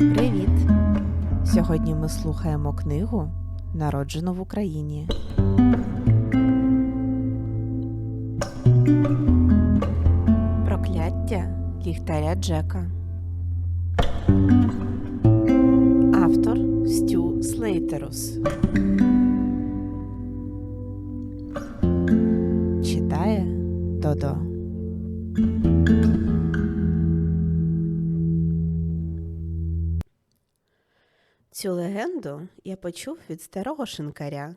Привіт! Сьогодні ми слухаємо книгу Народжено в Україні. Прокляття ліхтаря Джека. Автор Стю Слейтерус. Легенду я почув від старого шинкаря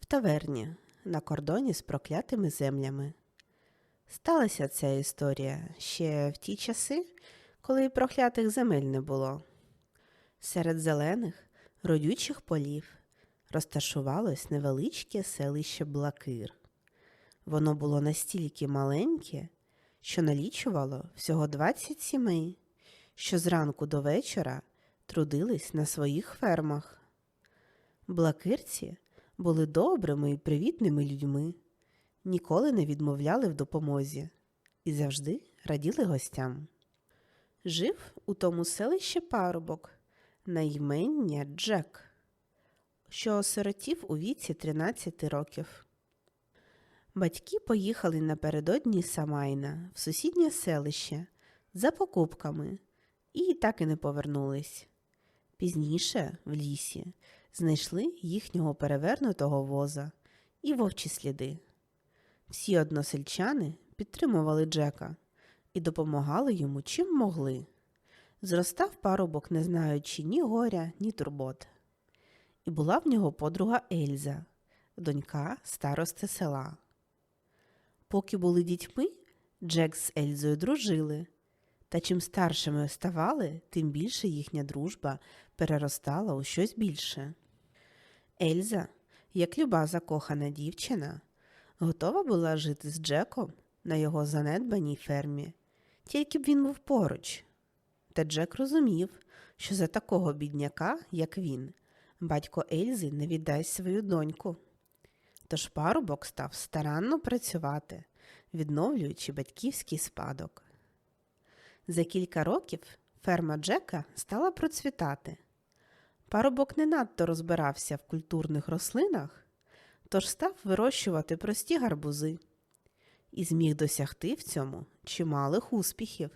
в таверні на кордоні з проклятими землями. Сталася ця історія ще в ті часи, коли й проклятих земель не було. Серед зелених, родючих полів розташувалось невеличке селище Блакир. Воно було настільки маленьке, що налічувало всього 20 сімей, що зранку до вечора трудились на своїх фермах. Блакирці були добрими і привітними людьми, ніколи не відмовляли в допомозі і завжди раділи гостям. Жив у тому селищі парубок на імення Джек, що осиротів у віці 13 років. Батьки поїхали напередодні Самайна в сусіднє селище за покупками і так і не повернулись. Пізніше, в лісі, знайшли їхнього перевернутого воза і вовчі сліди. Всі односельчани підтримували Джека і допомагали йому чим могли. Зростав парубок, не знаючи ні горя, ні турбот. І була в нього подруга Ельза, донька старости села. Поки були дітьми, Джек з Ельзою дружили, та чим старшими ставали, тим більше їхня дружба переростала у щось більше. Ельза, як люба закохана дівчина, готова була жити з Джеком на його занедбаній фермі, тільки б він був поруч. Та Джек розумів, що за такого бідняка, як він, батько Ельзи не віддасть свою доньку. Тож парубок став старанно працювати, відновлюючи батьківський спадок. За кілька років ферма Джека стала процвітати. Парубок не надто розбирався в культурних рослинах, тож став вирощувати прості гарбузи і зміг досягти в цьому чималих успіхів.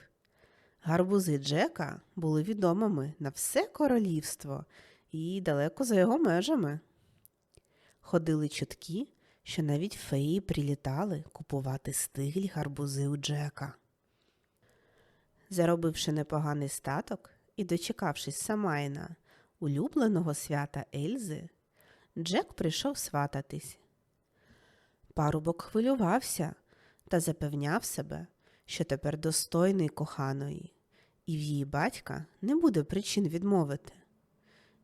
Гарбузи Джека були відомими на все королівство і далеко за його межами. Ходили чутки, що навіть феї прилітали купувати стиглі гарбузи у Джека. Заробивши непоганий статок і дочекавшись Самайна, улюбленого свята Ельзи, Джек прийшов свататись. Парубок хвилювався та запевняв себе, що тепер достойний коханої, і в її батька не буде причин відмовити.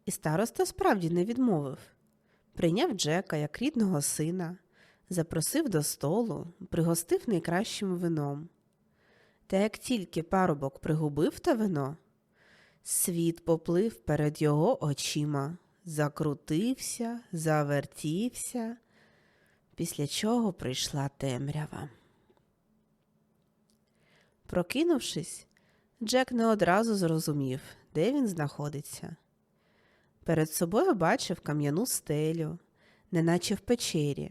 І староста справді не відмовив. Прийняв Джека як рідного сина, запросив до столу, пригостив найкращим вином. Та як тільки парубок пригубив те вино, світ поплив перед його очима, закрутився, завертівся, після чого прийшла темрява. Прокинувшись, Джек не одразу зрозумів, де він знаходиться. Перед собою бачив кам'яну стелю, неначе в печері,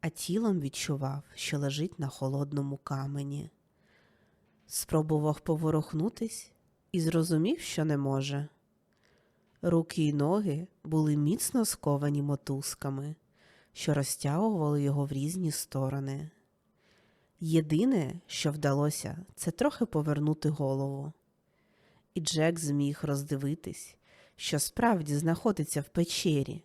а тілом відчував, що лежить на холодному камені. Спробував поворухнутись і зрозумів, що не може. Руки й ноги були міцно сковані мотузками, що розтягували його в різні сторони. Єдине, що вдалося, це трохи повернути голову. І Джек зміг роздивитись, що справді знаходиться в печері,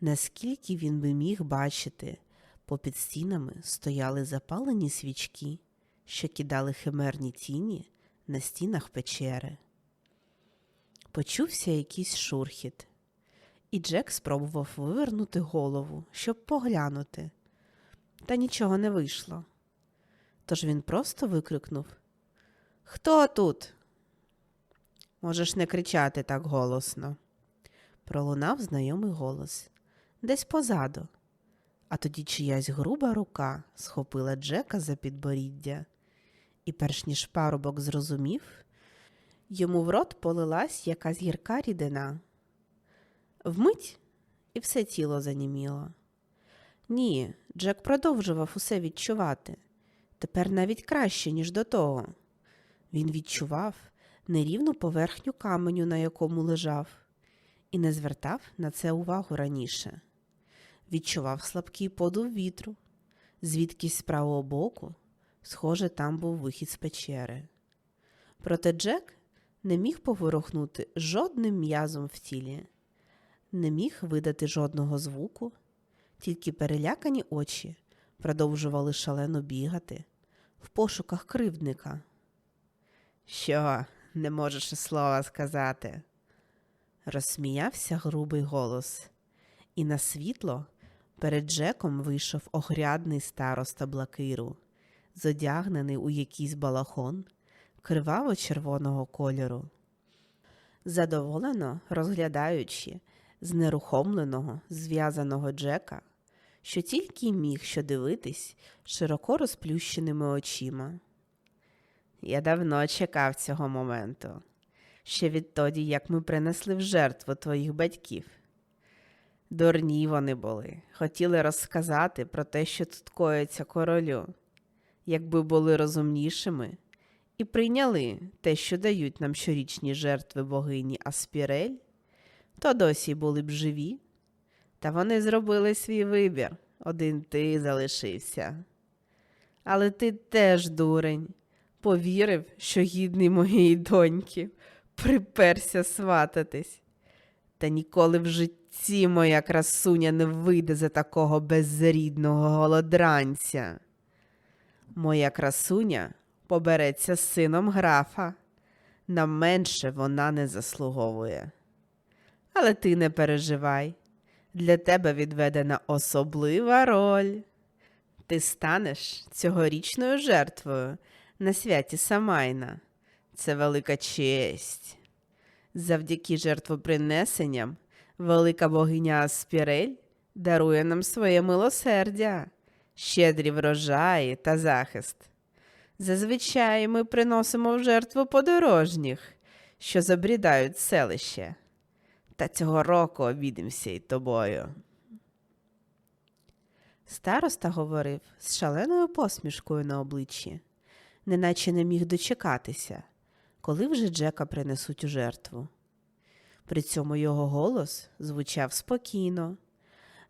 наскільки він би міг бачити, попід стінами стояли запалені свічки, що кидали химерні тіні на стінах печери. Почувся якийсь шурхіт, і Джек спробував вивернути голову, щоб поглянути, та нічого не вийшло. Тож він просто викрикнув Хто тут? Можеш не кричати так голосно. Пролунав знайомий голос десь позаду, а тоді чиясь груба рука схопила Джека за підборіддя, і перш ніж парубок зрозумів, Йому в рот полилась якась гірка рідина. Вмить і все тіло заніміло. Ні, Джек продовжував усе відчувати. Тепер навіть краще, ніж до того. Він відчував нерівну поверхню каменю, на якому лежав, і не звертав на це увагу раніше. Відчував слабкий подув вітру, звідкись з правого боку, схоже, там був вихід з печери. Проте Джек не міг поворухнути жодним м'язом в тілі, не міг видати жодного звуку, тільки перелякані очі продовжували шалено бігати в пошуках кривдника. Що, не можеш слова сказати? Розсміявся грубий голос, і на світло перед Джеком вийшов огрядний староста блакиру, зодягнений у якийсь балахон криваво-червоного кольору. Задоволено розглядаючи знерухомленого, зв'язаного Джека, що тільки міг що дивитись широко розплющеними очима. Я давно чекав цього моменту, ще відтоді, як ми принесли в жертву твоїх батьків. Дурні вони були, хотіли розказати про те, що тут коїться королю, якби були розумнішими і прийняли те, що дають нам щорічні жертви богині Аспірель, то досі були б живі. Та вони зробили свій вибір, один ти залишився. Але ти теж дурень, повірив, що гідний моєї доньки, приперся свататись. Та ніколи в житті моя красуня не вийде за такого безрідного голодранця. Моя красуня побереться з сином графа, на менше вона не заслуговує. Але ти не переживай, для тебе відведена особлива роль. Ти станеш цьогорічною жертвою на святі Самайна. Це велика честь. Завдяки жертвопринесенням велика богиня Аспірель дарує нам своє милосердя, щедрі врожаї та захист. Зазвичай ми приносимо в жертву подорожніх, що забрідають селище. Та цього року обідемося й тобою. Староста говорив з шаленою посмішкою на обличчі, неначе не міг дочекатися, коли вже Джека принесуть у жертву. При цьому його голос звучав спокійно,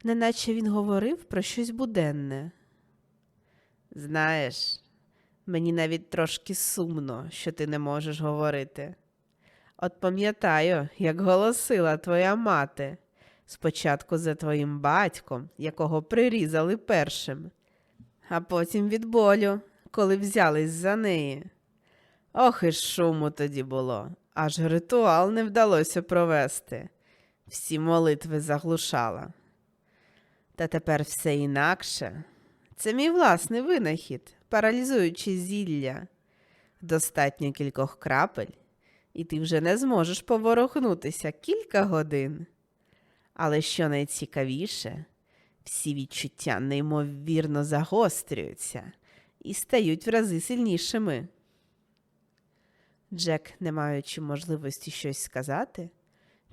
неначе він говорив про щось буденне. Знаєш, мені навіть трошки сумно, що ти не можеш говорити. От пам'ятаю, як голосила твоя мати, спочатку за твоїм батьком, якого прирізали першим, а потім від болю, коли взялись за неї. Ох, і шуму тоді було, аж ритуал не вдалося провести. Всі молитви заглушала. Та тепер все інакше. Це мій власний винахід, паралізуючи зілля. Достатньо кількох крапель, і ти вже не зможеш поворухнутися кілька годин. Але що найцікавіше, всі відчуття неймовірно загострюються і стають в рази сильнішими. Джек, не маючи можливості щось сказати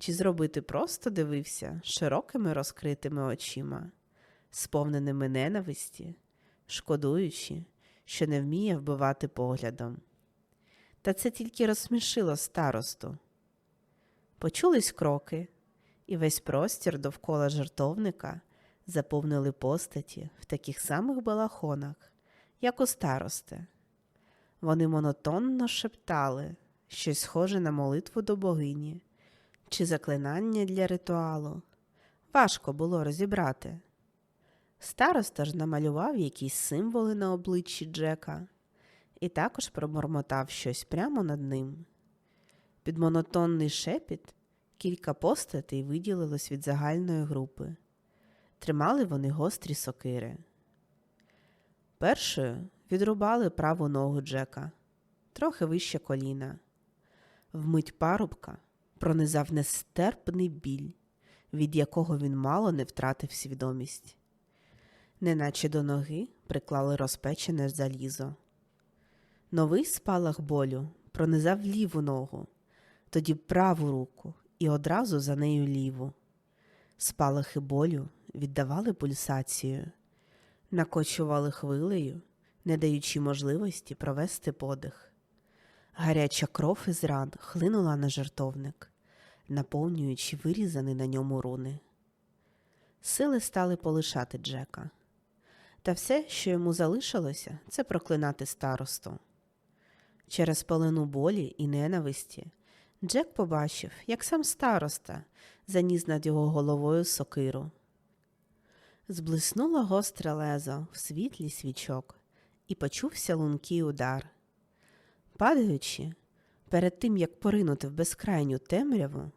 чи зробити, просто дивився широкими розкритими очима, сповненими ненависті, шкодуючи, що не вміє вбивати поглядом. Та це тільки розсмішило старосту. Почулись кроки, і весь простір довкола жартовника заповнили постаті в таких самих балахонах, як у старости. Вони монотонно шептали щось схоже на молитву до богині чи заклинання для ритуалу. Важко було розібрати. Староста ж намалював якісь символи на обличчі Джека і також пробормотав щось прямо над ним. Під монотонний шепіт кілька постатей виділилось від загальної групи. Тримали вони гострі сокири. Першою відрубали праву ногу Джека, трохи вище коліна. Вмить парубка пронизав нестерпний біль, від якого він мало не втратив свідомість. Неначе до ноги приклали розпечене залізо. Новий спалах болю пронизав ліву ногу, тоді праву руку і одразу за нею ліву. Спалахи болю віддавали пульсацію, накочували хвилею, не даючи можливості провести подих. Гаряча кров із ран хлинула на жертовник, наповнюючи вирізані на ньому руни. Сили стали полишати Джека. Та все, що йому залишилося, це проклинати старосту. Через пелену болі і ненависті Джек побачив, як сам староста заніс над його головою сокиру. Зблиснуло гостре лезо в світлі свічок, і почувся лункий удар. Падаючи, перед тим як поринути в безкрайню темряву,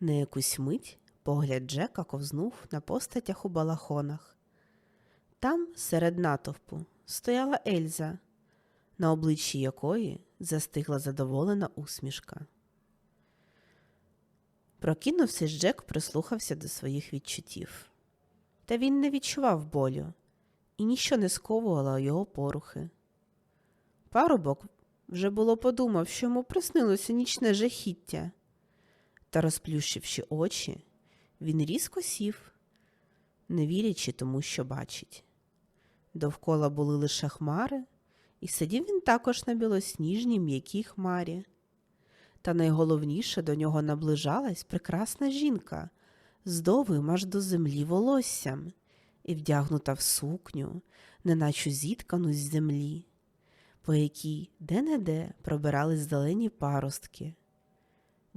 на якусь мить погляд Джека ковзнув на постатях у балахонах. Там, серед натовпу, стояла Ельза, на обличчі якої застигла задоволена усмішка. Прокинувшись, Джек прислухався до своїх відчуттів. Та він не відчував болю, і ніщо не сковувало його порухи. Парубок вже було подумав, що йому приснилося нічне жахіття. Та, розплющивши очі, він різко сів, не вірячи тому, що бачить. Довкола були лише хмари, і сидів він також на білосніжній м'якій хмарі. Та найголовніше до нього наближалась прекрасна жінка з довгим аж до землі волоссям і вдягнута в сукню, неначе зіткану з землі, по якій де-не-де пробирались зелені паростки.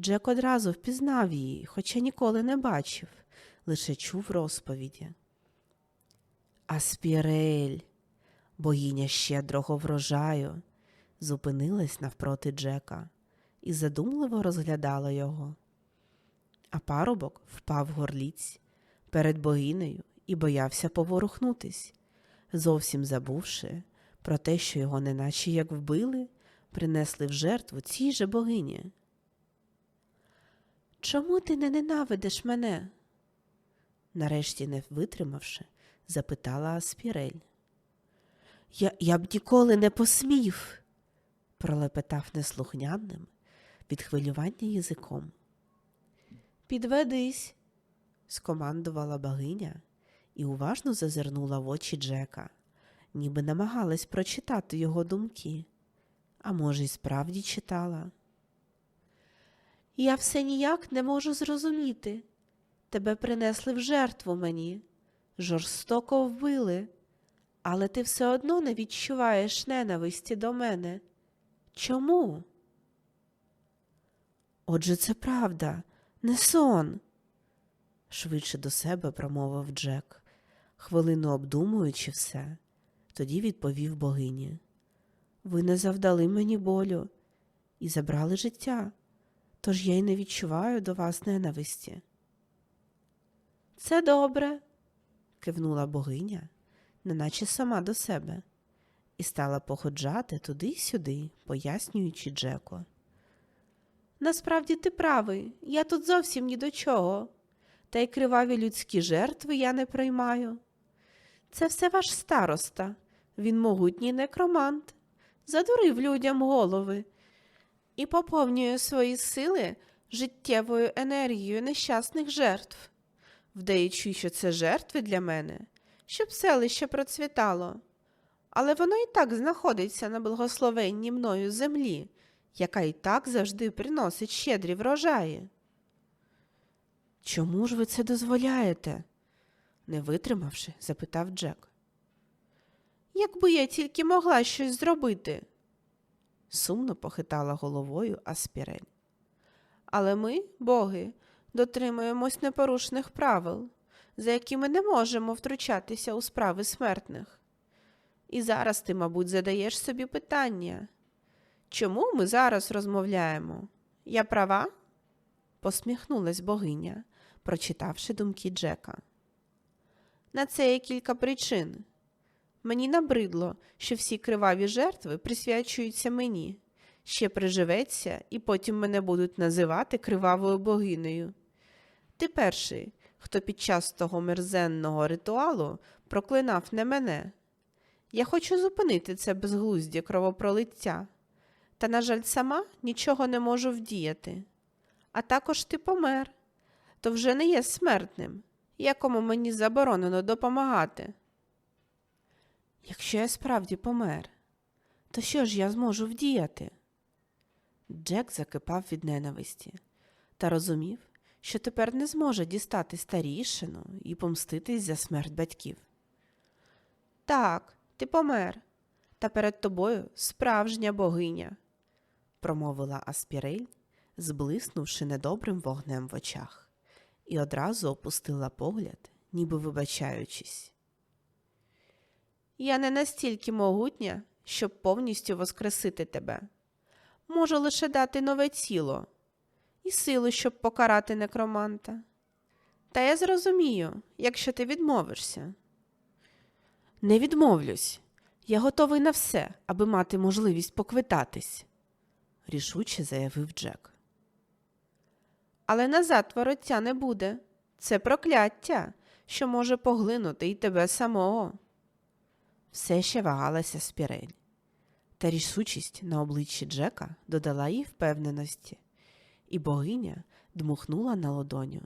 Джек одразу впізнав її, хоча ніколи не бачив, лише чув розповіді. Аспірель, богиня щедрого врожаю, зупинилась навпроти Джека і задумливо розглядала його. А парубок впав горліць перед богинею і боявся поворухнутись, зовсім забувши про те, що його неначе як вбили, принесли в жертву цій же богині. Чому ти не ненавидиш мене? нарешті не витримавши, запитала Аспірель. Я, я б ніколи не посмів, пролепетав неслухняним від хвилювання язиком. Підведись, скомандувала богиня і уважно зазирнула в очі Джека, ніби намагалась прочитати його думки, а може, й справді читала. Я все ніяк не можу зрозуміти. Тебе принесли в жертву мені, жорстоко вбили, але ти все одно не відчуваєш ненависті до мене. Чому? Отже, це правда, не сон, швидше до себе промовив Джек, хвилину обдумуючи все, тоді відповів богині. Ви не завдали мені болю і забрали життя, тож я й не відчуваю до вас ненависті. Це добре, кивнула богиня, неначе сама до себе, і стала походжати туди й сюди, пояснюючи Джеку. Насправді ти правий, я тут зовсім ні до чого, та й криваві людські жертви я не приймаю. Це все ваш староста, він могутній некромант, задурив людям голови і поповнює свої сили життєвою енергією нещасних жертв, вдаючи, що це жертви для мене, щоб селище процвітало. Але воно і так знаходиться на благословенній мною землі, яка і так завжди приносить щедрі врожаї. Чому ж ви це дозволяєте? не витримавши, запитав Джек. Якби я тільки могла щось зробити, сумно похитала головою Аспірель. Але ми, боги, дотримуємось непорушних правил, за якими не можемо втручатися у справи смертних. І зараз ти, мабуть, задаєш собі питання. Чому ми зараз розмовляємо? Я права? посміхнулась богиня, прочитавши думки Джека. На це є кілька причин. Мені набридло, що всі криваві жертви присвячуються мені, ще приживеться, і потім мене будуть називати кривавою богинею. Ти перший, хто під час того мерзенного ритуалу проклинав не мене. Я хочу зупинити це безглуздя кровопролиття, та, на жаль, сама нічого не можу вдіяти. а також ти помер, то вже не є смертним, якому мені заборонено допомагати. Якщо я справді помер, то що ж я зможу вдіяти? Джек закипав від ненависті та розумів, що тепер не зможе дістати старішину і помститись за смерть батьків. Так, ти помер, та перед тобою справжня богиня, промовила Аспірель, зблиснувши недобрим вогнем в очах, і одразу опустила погляд, ніби вибачаючись. Я не настільки могутня, щоб повністю воскресити тебе. Можу лише дати нове тіло і силу, щоб покарати некроманта. Та я зрозумію, якщо ти відмовишся. Не відмовлюсь. Я готовий на все, аби мати можливість поквитатись, рішуче заявив Джек. Але назад вороття не буде. Це прокляття, що може поглинути і тебе самого. Все ще вагалася спірель. Та рішучість на обличчі Джека додала їй впевненості, і богиня дмухнула на ладоню.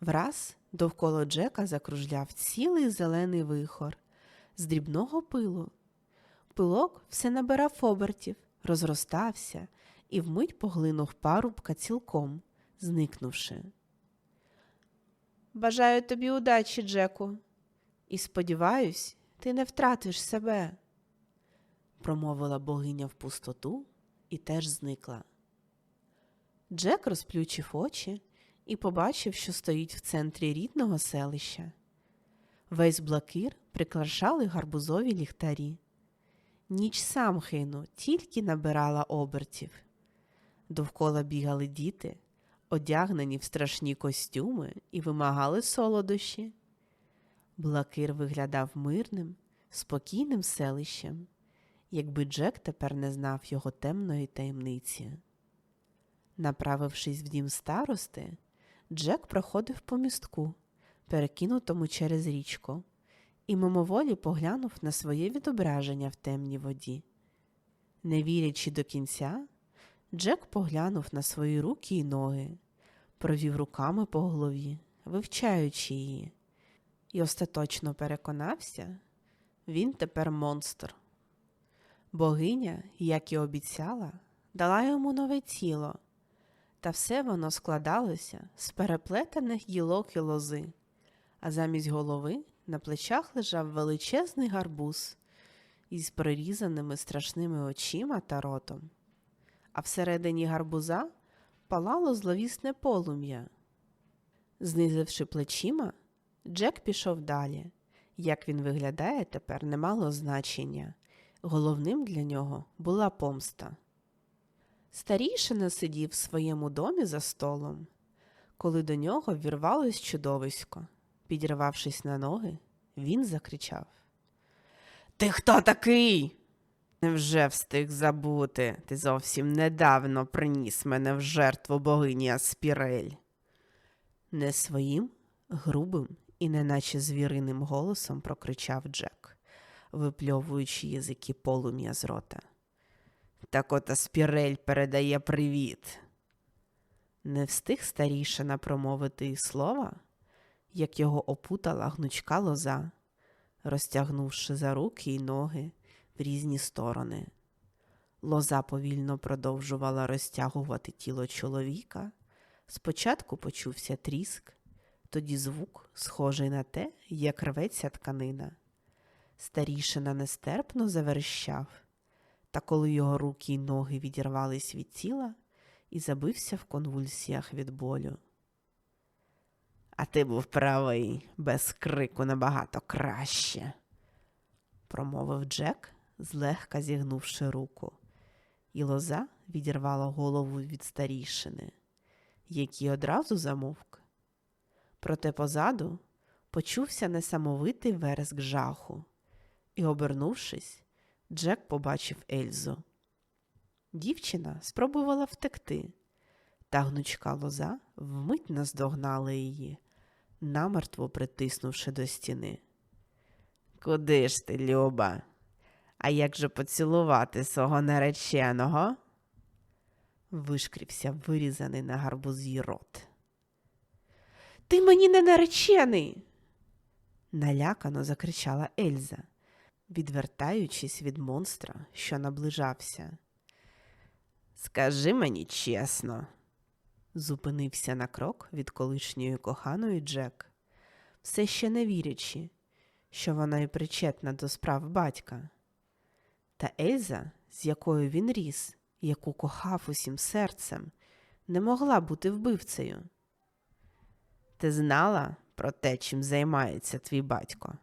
Враз довкола Джека закружляв цілий зелений вихор з дрібного пилу. Пилок все набирав обертів, розростався і вмить поглинув парубка цілком, зникнувши. Бажаю тобі удачі, Джеку, і сподіваюсь, ти не втратиш себе, промовила богиня в пустоту і теж зникла. Джек розплющив очі і побачив, що стоїть в центрі рідного селища. Весь блакир прикрашали гарбузові ліхтарі. Ніч самхейну тільки набирала обертів. Довкола бігали діти, одягнені в страшні костюми і вимагали солодощі. Блакир виглядав мирним, спокійним селищем, якби Джек тепер не знав його темної таємниці. Направившись в дім старости, Джек проходив по містку, перекинутому через річку, і мимоволі поглянув на своє відображення в темній воді. Не вірячи до кінця, Джек поглянув на свої руки і ноги, провів руками по голові, вивчаючи її, і остаточно переконався, він тепер монстр. Богиня, як і обіцяла, дала йому нове тіло, та все воно складалося з переплетених гілок і лози, а замість голови на плечах лежав величезний гарбуз із прорізаними страшними очима та ротом, а всередині гарбуза палало зловісне полум'я. Знизивши плечима, Джек пішов далі. Як він виглядає тепер, не мало значення. Головним для нього була помста. Старішина сидів в своєму домі за столом, коли до нього вірвалось чудовисько. Підірвавшись на ноги, він закричав Ти хто такий? Невже встиг забути? Ти зовсім недавно приніс мене в жертву богині Аспірель. Не своїм, грубим і неначе звіриним голосом прокричав Джек, випльовуючи язики полум'я з рота. Так от Аспірель передає привіт. Не встиг старішина промовити слова, як його опутала гнучка лоза, розтягнувши за руки й ноги в різні сторони. Лоза повільно продовжувала розтягувати тіло чоловіка. Спочатку почувся тріск, тоді звук, схожий на те, як рветься тканина. Старішина нестерпно заверщав, та коли його руки й ноги відірвались від тіла і забився в конвульсіях від болю. А ти був правий, без крику набагато краще, промовив Джек, злегка зігнувши руку, і лоза відірвала голову від старішини, який одразу замовк. Проте позаду почувся несамовитий вереск жаху, і, обернувшись, Джек побачив Ельзу. Дівчина спробувала втекти, та гнучка лоза вмить наздогнала її, намертво притиснувши до стіни. Куди ж ти, Люба? А як же поцілувати свого нареченого? вишкрівся вирізаний на гарбузі рот. Ти мені не наречений. налякано закричала Ельза, відвертаючись від монстра, що наближався. Скажи мені чесно, зупинився на крок від колишньої коханої Джек, все ще не вірячи, що вона і причетна до справ батька. Та Ельза, з якою він ріс, яку кохав усім серцем, не могла бути вбивцею. Ти знала про те, чим займається твій батько?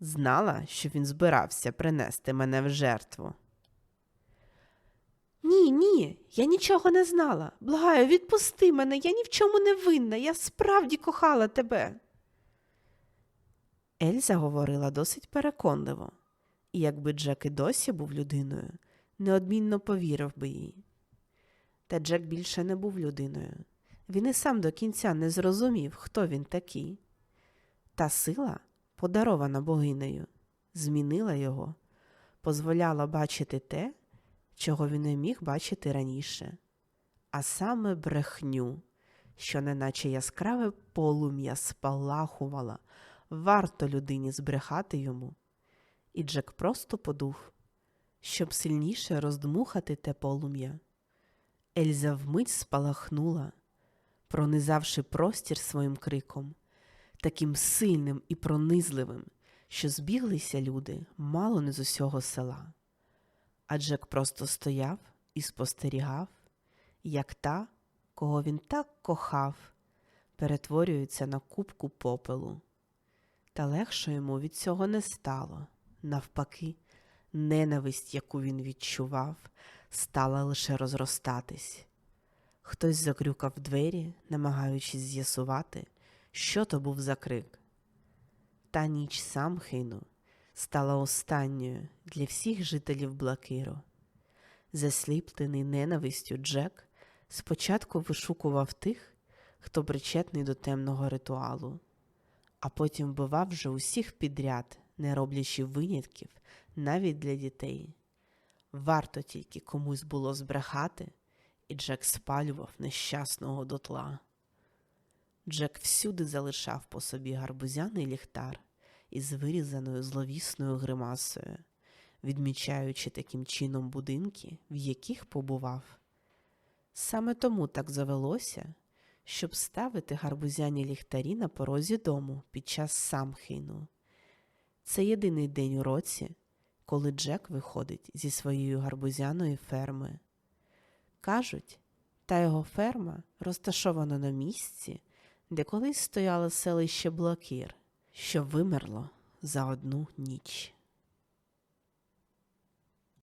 Знала, що він збирався принести мене в жертву. Ні, ні, я нічого не знала. Благаю, відпусти мене, я ні в чому не винна, я справді кохала тебе. Ельза говорила досить переконливо, і якби Джек і досі був людиною, неодмінно повірив би їй. Та Джек більше не був людиною. Він і сам до кінця не зрозумів, хто він такий. Та сила, подарована богинею, змінила його, дозволяла бачити те, чого він не міг бачити раніше, а саме брехню, що неначе яскраве полум'я спалахувала, варто людині збрехати йому. І Джек просто подув, щоб сильніше роздмухати те полум'я. Ельза вмить спалахнула, пронизавши простір своїм криком, таким сильним і пронизливим, що збіглися люди мало не з усього села. А Джек просто стояв і спостерігав, як та, кого він так кохав, перетворюється на кубку попелу. Та легше йому від цього не стало. Навпаки, ненависть, яку він відчував, стала лише розростатись. Хтось закрюкав двері, намагаючись з'ясувати, що то був за крик. Та ніч Самхейну стала останньою для всіх жителів Блакиру. Засліплений ненавистю Джек спочатку вишукував тих, хто причетний до темного ритуалу, а потім вбивав вже усіх підряд, не роблячи винятків навіть для дітей. Варто тільки комусь було збрехати, і Джек спалював нещасного дотла. Джек всюди залишав по собі гарбузяний ліхтар із вирізаною зловісною гримасою, відмічаючи таким чином будинки, в яких побував. Саме тому так завелося, щоб ставити гарбузяні ліхтарі на порозі дому під час самхейну. Це єдиний день у році, коли Джек виходить зі своєї гарбузяної ферми. Кажуть, та його ферма розташована на місці, де колись стояло селище Блакір, що вимерло за одну ніч.